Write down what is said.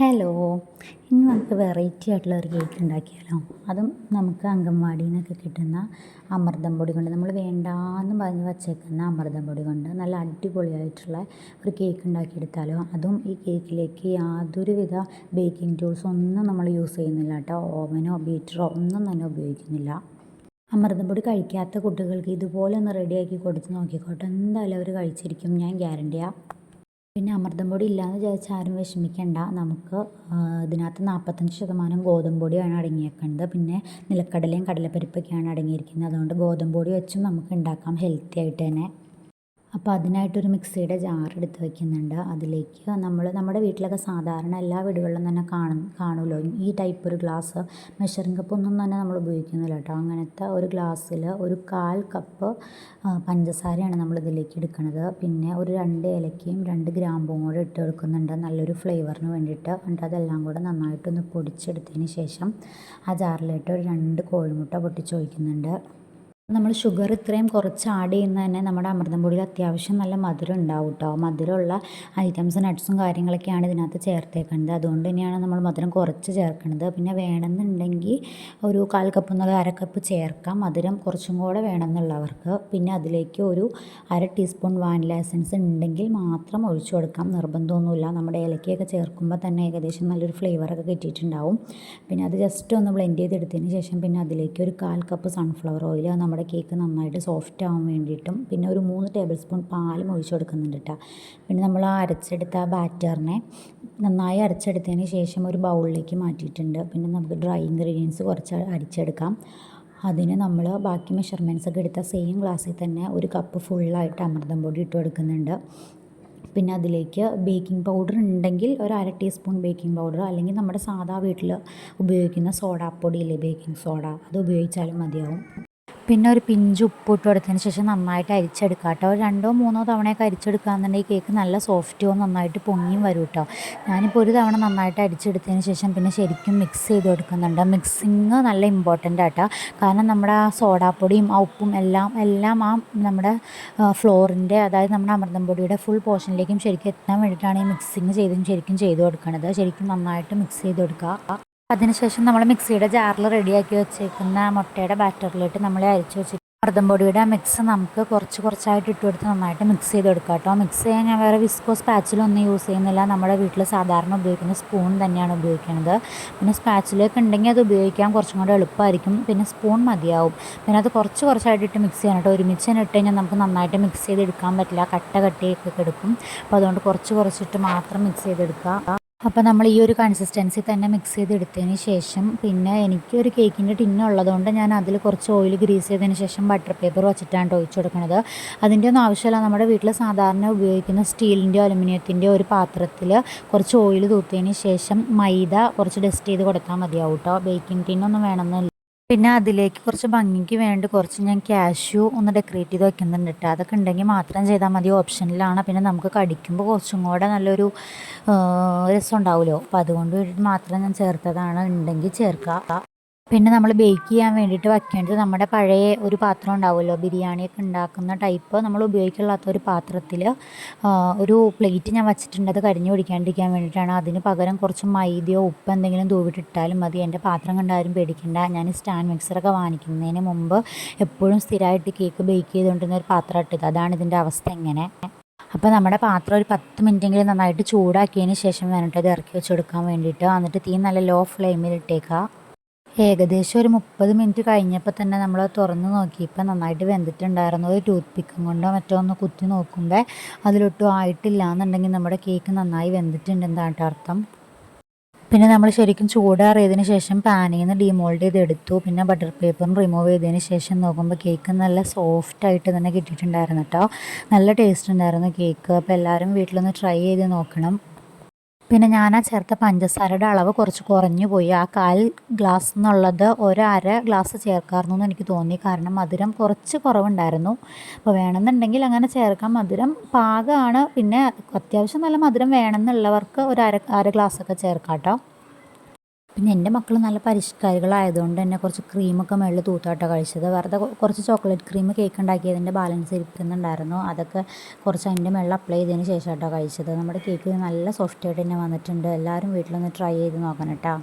Hello. ഇന്ന് നമുക്ക് variety ആയിട്ടുള്ള ഒരു കേക്ക് ഉണ്ടാക്കിയാലോ? അതും നമുക്ക് അംഗൻവാടിയിൽ നിന്നൊക്കെ കിട്ടുന്ന അമൃതം പൊടി കൊണ്ട് നമ്മൾ വേണ്ടാന്ന് പറഞ്ഞ് വച്ചേക്കുന്ന അമൃതം പൊടി കൊണ്ട് നല്ല അടിപൊളിയായിട്ടുള്ള ഒരു കേക്ക് ഉണ്ടാക്കിയെടുത്താലോ? അതും ഈ കേക്കിലേക്ക് യാതൊരുവിധ ബേക്കിംഗ് ടൂൾസ് ഒന്നും നമ്മൾ യൂസ് ചെയ്യുന്നില്ല കേട്ടോ. ഓവനോ ബീറ്ററോ ഒന്നും തന്നെ ഉപയോഗിക്കുന്നില്ല. അമൃതം പൊടി കഴിക്കാത്ത കുട്ടികൾക്ക് ഇതുപോലെ ഒന്ന് റെഡിയാക്കി കൊടുത്ത് നോക്കിക്കോട്ടെ. എന്തായാലും അവർ കഴിച്ചിരിക്കും. ഞാൻ ഗ്യാരണ്ടിയാണ് പിന്നെ അമൃതം പൊടി ഇല്ലയെന്ന് വിചാരിച്ച് ആരും വിഷമിക്കേണ്ട. നമുക്ക് ഇതിനകത്ത് നാൽപ്പത്തഞ്ച് ശതമാനം ഗോതമ്പ് പൊടിയാണ് പിന്നെ നിലക്കടലയും കടലപ്പരിപ്പൊക്കെയാണ് അടങ്ങിയിരിക്കുന്നത്. അതുകൊണ്ട് ഗോതമ്പ് പൊടി വെച്ചും നമുക്ക് ഉണ്ടാക്കാം ഹെൽത്തി ആയിട്ട് തന്നെ. അപ്പോൾ അതിനായിട്ടൊരു മിക്സിയുടെ ജാർ എടുത്ത് വെക്കുന്നുണ്ട്. അതിലേക്ക് നമ്മൾ നമ്മുടെ വീട്ടിലൊക്കെ സാധാരണ എല്ലാ വീടുകളിലും തന്നെ കാണും കാണുമല്ലോ. ഈ ടൈപ്പ് ഒരു ഗ്ലാസ് മെഷറിംഗ് കപ്പ് ഒന്നും തന്നെ നമ്മൾ ഉപയോഗിക്കുന്നില്ല കേട്ടോ. അങ്ങനത്തെ ഒരു ഗ്ലാസ്സിൽ ഒരു കാൽ കപ്പ് പഞ്ചസാരയാണ് നമ്മൾ ഇതിലേക്ക് എടുക്കുന്നത്. പിന്നെ ഒരു രണ്ട് ഏലക്കയും രണ്ട് ഗ്രാമ്പും കൂടെ ഇട്ട് കൊടുക്കുന്നുണ്ട്. നല്ലൊരു ഫ്ലേവറിന് വേണ്ടിയിട്ട്. എന്നിട്ട് അതെല്ലാം കൂടെ നന്നായിട്ടൊന്ന് പൊടിച്ചെടുത്തതിന് ശേഷം ആ ജാറിലിട്ട് ഒരു രണ്ട് കോഴിമുട്ട പൊട്ടിച്ചൊഴിക്കുന്നുണ്ട് നമ്മൾ ഷുഗർ ഇത്രയും കുറച്ച് ആഡ് ചെയ്യുന്ന തന്നെ നമ്മുടെ അമൃതം പൊടിയിൽ അത്യാവശ്യം നല്ല മധുരം ഉണ്ടാവും കേട്ടോ മധുരമുള്ള ഐറ്റംസ് നട്ട്സും കാര്യങ്ങളൊക്കെയാണ് ഇതിനകത്ത് ചേർത്തേക്കുന്നത് അതുകൊണ്ട് തന്നെയാണ് നമ്മൾ മധുരം കുറച്ച് ചേർക്കുന്നത് പിന്നെ വേണമെന്നുണ്ടെങ്കിൽ ഒരു കാൽ കപ്പ് എന്നുള്ള അര കപ്പ് ചേർക്കാം. മധുരം കുറച്ചും കൂടെ വേണമെന്നുള്ളവർക്ക്. പിന്നെ അതിലേക്ക് ഒരു അര ടീസ്പൂൺ വാനില എസൻസ് ഉണ്ടെങ്കിൽ മാത്രം ഒഴിച്ചു കൊടുക്കാം. നിർബന്ധമൊന്നുമില്ല. നമ്മുടെ ഇലക്കയൊക്കെ ചേർക്കുമ്പോൾ തന്നെ ഏകദേശം നല്ലൊരു ഫ്ലേവറൊക്കെ കിട്ടിയിട്ടുണ്ടാവും. പിന്നെ അത് ജസ്റ്റ് ഒന്ന് ബ്ലെൻഡ് ചെയ്തെടുത്തതിന് ശേഷം പിന്നെ അതിലേക്ക് ഒരു കാൽ കപ്പ് സൺഫ്ലവർ ഓയിൽ നമ്മുടെ നമ്മുടെ കേക്ക് നന്നായിട്ട് സോഫ്റ്റ് ആവാൻ വേണ്ടിയിട്ടും പിന്നെ ഒരു മൂന്ന് ടേബിൾ സ്പൂൺ പാലും ഒഴിച്ചു കൊടുക്കുന്നുണ്ട് കേട്ടോ പിന്നെ നമ്മൾ ആ അരച്ചെടുത്ത ആ ബാറ്ററിനെ നന്നായി അരച്ചെടുത്തതിന് ശേഷം ഒരു ബൗളിലേക്ക് മാറ്റിയിട്ടുണ്ട്. പിന്നെ നമുക്ക് ഡ്രൈ ഇൻഗ്രീഡിയൻസ് കുറച്ച് അരിച്ചെടുക്കാം അതിന് നമ്മൾ ബാക്കി മെഷർമെന്റ്സ് ഒക്കെ എടുത്ത സെയിം ഗ്ലാസ്സിൽ തന്നെ ഒരു കപ്പ് ഫുള്ളായിട്ട് അമൃതം പൊടി ഇട്ട് കൊടുക്കുന്നുണ്ട്. പിന്നെ അതിലേക്ക് ബേക്കിംഗ് പൗഡർ ഉണ്ടെങ്കിൽ ഒരു അര ടീസ്പൂൺ ബേക്കിംഗ് പൗഡർ അല്ലെങ്കിൽ നമ്മുടെ സാധാ വീട്ടിൽ ഉപയോഗിക്കുന്ന സോഡാപ്പൊടിയില്ലേ ബേക്കിംഗ് സോഡ അത് ഉപയോഗിച്ചാലും മതിയാവും. പിന്നെ ഒരു പിഞ്ച് ഉപ്പ് ഇട്ട് കൊടുത്തതിന് ശേഷം നന്നായിട്ട് അരിച്ചെടുക്കുക കേട്ടോ രണ്ടോ മൂന്നോ തവണയൊക്കെ അരിച്ചെടുക്കുകയെന്നുണ്ടെങ്കിൽ കേക്ക് നല്ല സോഫ്റ്റും നന്നായിട്ട് പൊങ്ങിയും വരും കേട്ടോ ഞാനിപ്പോൾ ഒരു തവണ നന്നായിട്ട് അരിച്ചെടുത്തതിന് ശേഷം പിന്നെ ശരിക്കും മിക്സ് ചെയ്ത് കൊടുക്കുന്നുണ്ട്. മിക്സിങ് നല്ല ഇമ്പോർട്ടന്റ് ആട്ടോ. കാരണം നമ്മുടെ ആ സോഡാപ്പൊടിയും ആ ഉപ്പും എല്ലാം എല്ലാം ആ നമ്മുടെ ഫ്ലോറിന്റെ അതായത് നമ്മുടെ അമൃതം പൊടിയുടെ ഫുൾ പോർഷനിലേക്കും ശരിക്കും എത്താൻ വേണ്ടിയിട്ടാണ് ഈ മിക്സിങ് ചെയ്തും ശരിക്കും ചെയ്ത് കൊടുക്കുന്നത് ശരിക്കും നന്നായിട്ട് മിക്സ് ചെയ്ത് കൊടുക്കുക അതിനുശേഷം നമ്മൾ മിക്സിയുടെ ജാറിൽ റെഡിയാക്കി വെച്ചേക്കുന്ന മുട്ടയുടെ ബാറ്ററിലിട്ട് നമ്മൾ അരിച്ചു വെച്ചിട്ട് മർദ്ദം പൊടിയുടെ മിക്സ് നമുക്ക് കുറച്ച് കുറച്ചായിട്ട് ഇട്ട് കൊടുത്ത് നന്നായിട്ട് മിക്സ് ചെയ്ത് കൊടുക്കാം കേട്ടോ. മിക്സ് ചെയ്യാൻ ഞാൻ വേറെ വിസ്കോ സ്പാച്ചിലൊന്നും യൂസ് ചെയ്യുന്നില്ല. നമ്മുടെ വീട്ടിൽ സാധാരണ ഉപയോഗിക്കുന്ന സ്പൂൺ തന്നെയാണ് ഉപയോഗിക്കുന്നത്. പിന്നെ സ്പാച്ചിലൊക്കെ ഉണ്ടെങ്കിൽ അത് ഉപയോഗിക്കാൻ കുറച്ചും കൂടെ എളുപ്പമായിരിക്കും. പിന്നെ സ്പൂൺ മതിയാവും. പിന്നെ അത് കുറച്ച് കുറച്ചായിട്ട് ഇട്ട് മിക്സ് ചെയ്യണം കേട്ടോ. ഒരുമിച്ച് തന്നെ ഇട്ട് കഴിഞ്ഞാൽ നമുക്ക് നന്നായിട്ട് മിക്സ് ചെയ്തെടുക്കാൻ പറ്റില്ല. കട്ട കട്ടിയൊക്കെ എടുക്കും അപ്പോൾ അതുകൊണ്ട് കുറച്ച് കുറച്ചിട്ട് മാത്രം മിക്സ് ചെയ്തെടുക്കുക. അപ്പോൾ നമ്മൾ ഈ ഒരു കൺസിസ്റ്റൻസി തന്നെ മിക്സ് ചെയ്തെടുത്തതിന് ശേഷം പിന്നെ എനിക്കൊരു കേക്കിന്റെ ടിന്ന് ഉള്ളതുകൊണ്ട് ഞാൻ അതിൽ കുറച്ച് ഓയിൽ ഗ്രീസ് ചെയ്തതിന് ശേഷം ബട്ടർ പേപ്പർ വെച്ചിട്ടാണ് ഒഴിച്ചു കൊടുക്കുന്നത്. അതിന്റെ ഒന്നും ആവശ്യമില്ല. നമ്മുടെ വീട്ടിൽ സാധാരണ ഉപയോഗിക്കുന്ന സ്റ്റീലിന്റെയോ അലുമിനിയത്തിന്റെയോ ഒരു പാത്രത്തിൽ കുറച്ച് ഓയിൽ തൂത്തതിന് ശേഷം മൈദ കുറച്ച് ഡസ്റ്റ് ചെയ്ത് കൊടുത്താൽ മതിയാവും കേട്ടോ ബേക്കിംഗ് ടിന്നൊന്നും വേണമെന്നില്ല. പിന്നെ അതിലേക്ക് കുറച്ച് ഭംഗിക്ക് വേണ്ടി കുറച്ച് ഞാൻ ക്യാഷ്യൂ ഒന്ന് ഡെക്കറേറ്റ് ചെയ്ത് വെക്കുന്നുണ്ട് കേട്ടോ അതൊക്കെ ഉണ്ടെങ്കിൽ മാത്രം ചെയ്താൽ മതി. ഓപ്ഷനിലാണ് പിന്നെ നമുക്ക് കടിക്കുമ്പോൾ കുറച്ചും കൂടെ നല്ലൊരു രസം ഉണ്ടാവുമല്ലോ. അപ്പോൾ അതുകൊണ്ട് വേണ്ടിയിട്ട് മാത്രം ഞാൻ ചേർത്തതാണ്. ഉണ്ടെങ്കിൽ ചേർക്കുക പിന്നെ നമ്മൾ ബേക്ക് ചെയ്യാൻ വേണ്ടിയിട്ട് വയ്ക്കേണ്ടത് നമ്മുടെ പഴയ ഒരു പാത്രം ഉണ്ടാവുമല്ലോ ബിരിയാണിയൊക്കെ ഉണ്ടാക്കുന്ന ടൈപ്പ് നമ്മൾ ഉപയോഗിക്കാത്ത ഒരു പാത്രത്തിൽ ഒരു പ്ലേറ്റ് ഞാൻ വച്ചിട്ടുണ്ട്. അത് കരിഞ്ഞു പിടിക്കാണ്ടിരിക്കാൻ വേണ്ടിയിട്ടാണ്. അതിന് പകരം കുറച്ച് മൈദയോ ഉപ്പ് എന്തെങ്കിലും തൂവിട്ടിട്ടാലും മതി. എന്റെ പാത്രം കണ്ടാലും പേടിക്കണ്ട. ഞാൻ സ്റ്റാൻഡ് മിക്സറൊക്കെ വാങ്ങിക്കുന്നതിന് മുമ്പ് എപ്പോഴും സ്ഥിരമായിട്ട് കേക്ക് ബേക്ക് ചെയ്തുകൊണ്ടിരുന്ന ഒരു പാത്രം ഇട്ടത്. അതാണ് ഇതിന്റെ അവസ്ഥ എങ്ങനെ. അപ്പോൾ നമ്മുടെ പാത്രം ഒരു പത്ത് മിനിറ്റെങ്കിലും നന്നായിട്ട് ചൂടാക്കിയതിന് ശേഷം വേണം ഇത് ഇറക്കി വെച്ച് കൊടുക്കാൻ വേണ്ടിയിട്ട്. എന്നിട്ട് തീ നല്ല ലോ ഫ്ലെയിമിൽ ഇട്ടേക്കുക ഏകദേശം ഒരു മുപ്പത് മിനിറ്റ് കഴിഞ്ഞപ്പോൾ തന്നെ നമ്മൾ തുറന്ന് നോക്കിയപ്പോൾ നന്നായിട്ട് വെന്തിട്ടുണ്ടായിരുന്നു. ഒരു ടൂത്ത് പിക്കും കൊണ്ടോ മറ്റോ ഒന്ന് കുത്തി നോക്കുമ്പോൾ അതിലൊട്ടും ആയിട്ടില്ല എന്നുണ്ടെങ്കിൽ നമ്മുടെ കേക്ക് നന്നായി വെന്തിട്ടുണ്ട് എന്താണ് അർത്ഥം. പിന്നെ നമ്മൾ ശരിക്കും ചൂടാറിയതിന് ശേഷം പാനിൽ നിന്ന് ഡിമോൾഡ് ചെയ്ത് എടുത്തു. പിന്നെ ബട്ടർ പേപ്പറും റിമൂവ് ചെയ്തതിന് ശേഷം നോക്കുമ്പോൾ കേക്ക് നല്ല സോഫ്റ്റ് ആയിട്ട് തന്നെ കിട്ടിയിട്ടുണ്ടായിരുന്നു കേട്ടോ. നല്ല ടേസ്റ്റ് ഉണ്ടായിരുന്നു കേക്ക്. അപ്പോൾ എല്ലാവരും വീട്ടിലൊന്ന് ട്രൈ ചെയ്ത് നോക്കണം. പിന്നെ ഞാൻ ആ ചേർത്ത പഞ്ചസാരയുടെ അളവ് കുറച്ച് കുറഞ്ഞു പോയി. ആ കാൽ ഗ്ലാസ് എന്നുള്ളത് ഒരര ഗ്ലാസ് ചേർക്കാറുന്നു എന്ന് എനിക്ക് തോന്നി. കാരണം മധുരം കുറച്ച് കുറവുണ്ടായിരുന്നു. അപ്പോൾ വേണമെന്നുണ്ടെങ്കിൽ അങ്ങനെ ചേർക്കാം. മധുരം പാകമാണ് പിന്നെ അത്യാവശ്യം നല്ല മധുരം വേണമെന്നുള്ളവർക്ക് ഒരു അര അര ഗ്ലാസ്സൊക്കെ ചേർക്കാം കേട്ടോ. പിന്നെ എന്റെ മക്കൾ നല്ല പരിഷ്കാരികളായതുകൊണ്ട് തന്നെ കുറച്ച് ക്രീമൊക്കെ മുകളിൽ തൂത്താട്ട കഴിച്ചത്. വെറുതെ കുറച്ച് ചോക്ലേറ്റ് ക്രീം കേക്ക് ഉണ്ടാക്കിയതിന്റെ ബാലൻസ് ഇരിക്കുന്നുണ്ടായിരുന്നു. അതൊക്കെ കുറച്ച് അതിന്റെ മുകളിൽ അപ്ലൈ ചെയ്തതിന് ശേഷം കേട്ടോ കഴിച്ചത്. നമ്മുടെ കേക്ക് നല്ല സോഫ്റ്റായിട്ട് തന്നെ വന്നിട്ടുണ്ട്. എല്ലാവരും വീട്ടിലൊന്ന് ട്രൈ ചെയ്ത് നോക്കണം കേട്ടോ